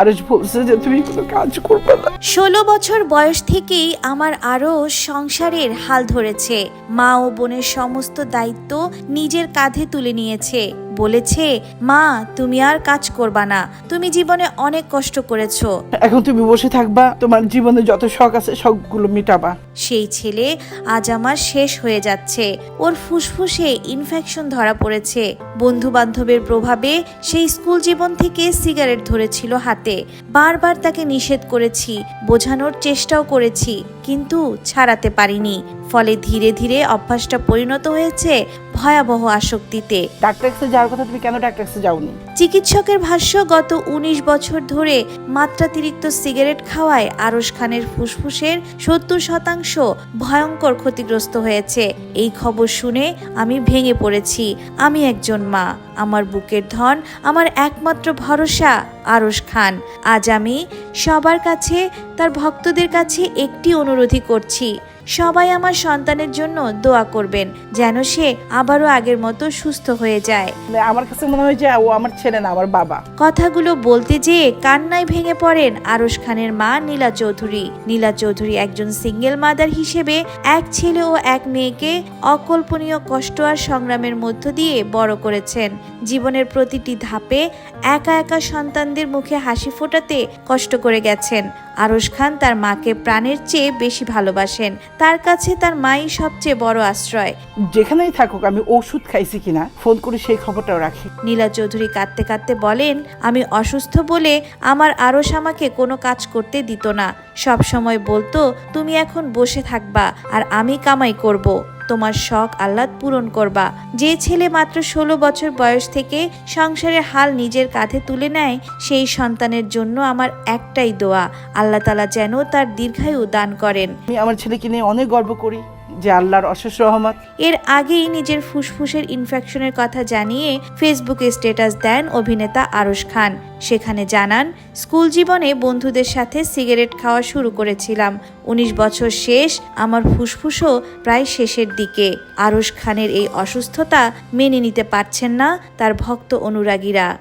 আরস বলছে যে তুমি কোনো কাজ করবে না। ষোলো বছর বয়স থেকেই আমার আরও সংসারের হাল ধরেছে। মা ও বোনের সমস্ত দায়িত্ব নিজের কাঁধে তুলে নিয়েছে। বলেছে মা তুমি আর কাজ করবা না। তুমি জীবনে অনেক কষ্ট করেছ। এখন তুমি বসে থাকবা তোমার জীবনে যত শখ আছে শখগুলো মিটাবা। সেই ছেলে আজ আমার শেষ হয়ে যাচ্ছে। ওর ফুসফুসে ইনফেকশন ধরা পড়েছে। বন্ধু বান্ধবের প্রভাবে সেই স্কুল জীবন থেকে সিগারেট ধরেছিল হাতে। বারবার তাকে নিষেধ করেছি বোঝানোর চেষ্টাও করেছি। কিন্তু ছাড়াতে পারিনি। ফলে ধীরে ধীরে অভ্যাসটা পরিণত হয়েছে ভয়াবহ আসক্তিতে। যাওয়ার কথা তুমি কেন যাওনি? চিকিৎসকের ভাষ্য গত ১৯ বছর ধরে মাত্রাতিরিক্ত সিগারেট খাওয়ায় আরশ খানের ফুসফুসের সত্তর শতাংশ ভয়ঙ্কর ক্ষতিগ্রস্ত হয়েছে। এই খবর শুনে আমি ভেঙে পড়েছি। আমি একজন মা। আমার বুকের ধন আমার একমাত্র ভরসা আরশ খান। আজ আমি সবার কাছে তার ভক্তদের কাছে একটি অনুরোধই করছি। সবাই আমার সন্তানের জন্য দোয়া করবেন যেন সে আবারও আগের মতো সুস্থ হয়ে যায়। মানে আমার কাছে মনে হয় যে ও আমার ছেলে না আমার বাবা। কথাগুলো বলতে যেয়ে কান্নায় ভেঙে পড়েন আরশ খানের মা নীলা চৌধুরী। নীলা চৌধুরী একজন সিঙ্গেল মাদার হিসেবে এক ছেলে ও এক মেয়েকে অকল্পনীয় কষ্ট আর সংগ্রামের মধ্য দিয়ে বড় করেছেন। জীবনের প্রতিটি ধাপে একা একা সন্তানদের মুখে হাসি ফোটাতে কষ্ট করে গেছেন। আরশ খান তার মাকে প্রাণের চেয়ে বেশি ভালোবাসেন। তার কাছে তার মাই সবচেয়ে বড় আশ্রয়। যেখানেই থাকুক আমি ওষুধ খাইছি কিনা ফোন করে সেই খবরটাও রাখি। নীলা চৌধুরী কাঁদতে কাঁদতে বলেন আমি অসুস্থ বলে আমার আরও আমাকে কোনো কাজ করতে দিত না। সব সময় বলতো তুমি এখন বসে থাকবা আর আমি কামাই করব। তোমার শখ আহ্লাদ পূরণ করবা। যে ছেলে মাত্র ষোলো বছর বয়স থেকে সংসারের হাল নিজের কাঁধে তুলে নেয়, সেই সন্তানের জন্য আমার একটাই দোয়া, আল্লাহ তালা যেন তার দীর্ঘায়ু দান করেন। আমি আমার ছেলেকে নিয়ে অনেক গর্ব করি। যে আল্লাহর অশেষ রহমত। এর আগেই নিজের ফুসফুসের ইনফেকশনের কথা জানিয়ে ফেসবুকে স্ট্যাটাস দেন অভিনেতা আরশ খান। সেখানে জানান, স্কুল জীবনে বন্ধুদের সাথে সিগারেট খাওয়া শুরু করেছিলাম। উনিশ বছর শেষ, আমার ফুসফুসও প্রায় শেষের দিকে। আরশ খানের এই অসুস্থতা মেনে নিতে পারছেন না তার ভক্ত অনুরাগীরা।